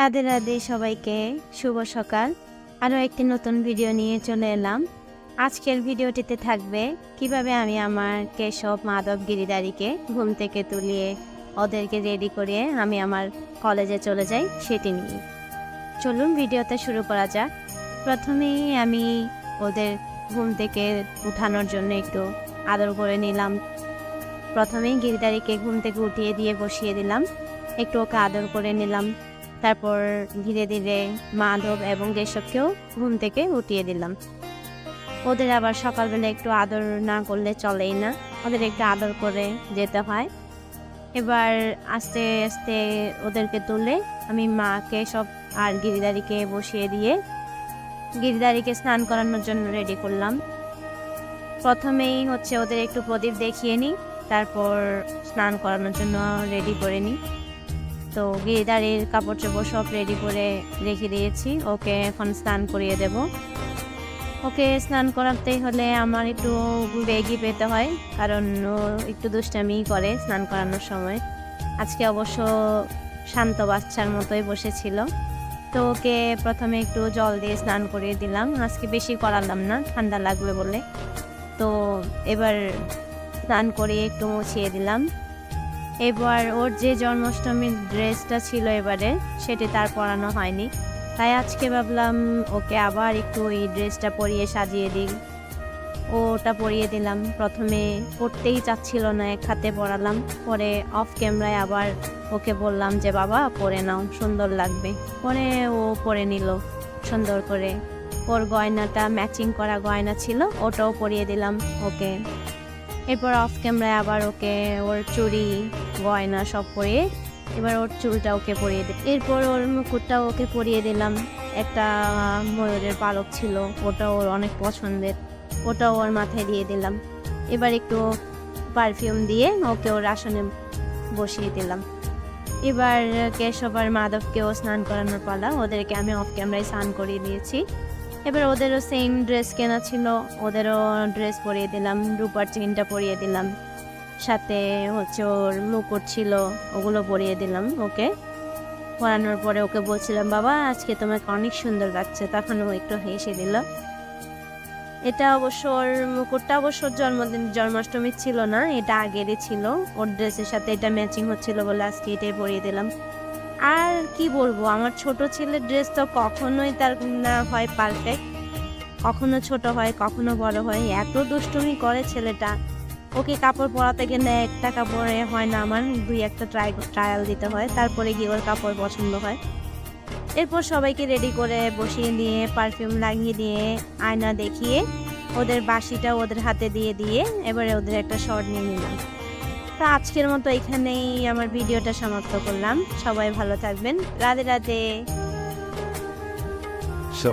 রাধে রাধে সবাইকে, শুভ সকাল। আরও একটি নতুন ভিডিও নিয়ে চলে এলাম। আজকের ভিডিওটিতে থাকবে কীভাবে আমি আমার কেশব মাধব গিরিদারিকে ঘুম থেকে তুলিয়ে ওদেরকে রেডি করিয়ে আমি আমার কলেজে চলে যাই সেটি নিয়ে। চলুন ভিডিওতে শুরু করা যাক। প্রথমেই আমি ওদের ঘুম থেকে উঠানোর জন্য একটু আদর করে নিলাম। প্রথমেই গিরিদারিকে ঘুম থেকে উঠিয়ে দিয়ে বসিয়ে দিলাম। একটু ওকে আদর করে নিলাম। তারপর ধীরে ধীরে মাধব এবং কেশবকেও ঘুম থেকে উঠিয়ে দিলাম। ওদের আবার সকালবেলা একটু আদর না করলে চলেই না। ওদের একটু আদর করে যেতে হয়। এবার আস্তে আস্তে ওদেরকে তুলে আমি মাকে সব আর গিরিদারিকে বসিয়ে দিয়ে গিরিদারিকে স্নান করানোর জন্য রেডি করলাম। প্রথমেই হচ্ছে ওদের একটু প্রদীপ দেখিয়ে নিই, তারপর স্নান করানোর জন্য রেডি করে নিই। তো গিরিদারির কাপড় চোপড় সব রেডি করে রেখে দিয়েছি। ওকে এখন স্নান করিয়ে দেব। ওকে স্নান করাতে হলে আমার একটু বেগই পেতে হয়, কারণ ও একটু দুষ্টামি করে স্নান করানোর সময়। আজকে অবশ্য শান্ত বাচ্চার মতোই বসেছিল। তো ওকে প্রথমে একটু জল দিয়ে স্নান করিয়ে দিলাম। আজকে বেশি করালাম না, ঠান্ডা লাগবে বলে। তো এবার স্নান করিয়ে একটু মুছিয়ে দিলাম। এবার ওর যে জন্মাষ্টমীর ড্রেসটা ছিল এবারে, সেটি তার পরানো হয়নি। তাই আজকে ভাবলাম ওকে আবার একটু এই ড্রেসটা পরিয়ে সাজিয়ে দিই। ওটা পরিয়ে দিলাম। প্রথমে পরতেই চাচ্ছিল না, এক হাতে পরালাম। পরে অফ ক্যামেরায় আবার ওকে বললাম যে, বাবা, পরে নাও, সুন্দর লাগবে। পরে ও পরে নিল। সুন্দর করে। ওর গয়নাটা ম্যাচিং করা গয়না ছিল, ওটাও পরিয়ে দিলাম ওকে। এরপর অফ ক্যামেরায় আবার ওকে ওর চুড়ি, গয়না সব পরিয়ে এবার ওর চুলটা ওকে পরিয়ে দিই এরপর ওর মুকুটটা ওকে পরিয়ে দিলাম। একটা ময়ূরের পালক ছিল ওটা ওর অনেক পছন্দের ওটা ওর মাথায় দিয়ে দিলাম। এবার একটু পারফিউম দিয়ে ওকে ওর আসনে বসিয়ে দিলাম। এবার কেশব আর মাধবকেও স্নান করানোর পালা, ওদেরকে আমি অফ ক্যামেরায় স্নান করিয়ে দিয়েছি। এবার ওদেরও সেম ড্রেস কেনা ছিল, ওদেরও ড্রেস পরিয়ে দিলাম, রূপার চেনটা পরিয়ে দিলাম, সাথে হচ্ছে ওর মুকুট ছিল, ওগুলো পরিয়ে দিলাম ওকে। পরানোর পরে ওকে বলছিলাম, বাবা, আজকে তোমাকে অনেক সুন্দর লাগছে। তখন ও একটু হেসে দিল। এটা অবশ্য ওর মুকুটটা অবশ্য জন্মদিন জন্মাষ্টমীর ছিল না, এটা আগেরই ছিল। ওর ড্রেসের সাথে এটা ম্যাচিং হচ্ছিল বলে আজকে এটাই পরিয়ে দিলাম। আর কি বলব, আমার ছোট ছেলের ড্রেস তো কখনোই তার হয় পারফেক্ট কখনো ছোট হয়, কখনো বড় হয়, এত দুষ্টুমি করে ছেলেটা। ওকে কাপড় পরাতে গেলে একটা কাপড়ে হয় না, আমার দুই একটা ট্রাই ট্রায়াল দিতে হয়, তারপরে গিয়ে ওর কাপড় পছন্দ হয়। এরপর সবাইকে রেডি করে বসিয়ে দিয়ে পারফিউম লাগিয়ে দিয়ে আয়না দেখিয়ে ওদের বাসিটা ওদের হাতে দিয়ে দিয়ে এবারে ওদের একটা শর্ট নিয়ে নিলাম। তো আজকের মতো এখানেই আমার ভিডিওটা সমাপ্ত করলাম। সবাই ভালো থাকবেন। রাধে রাধে। So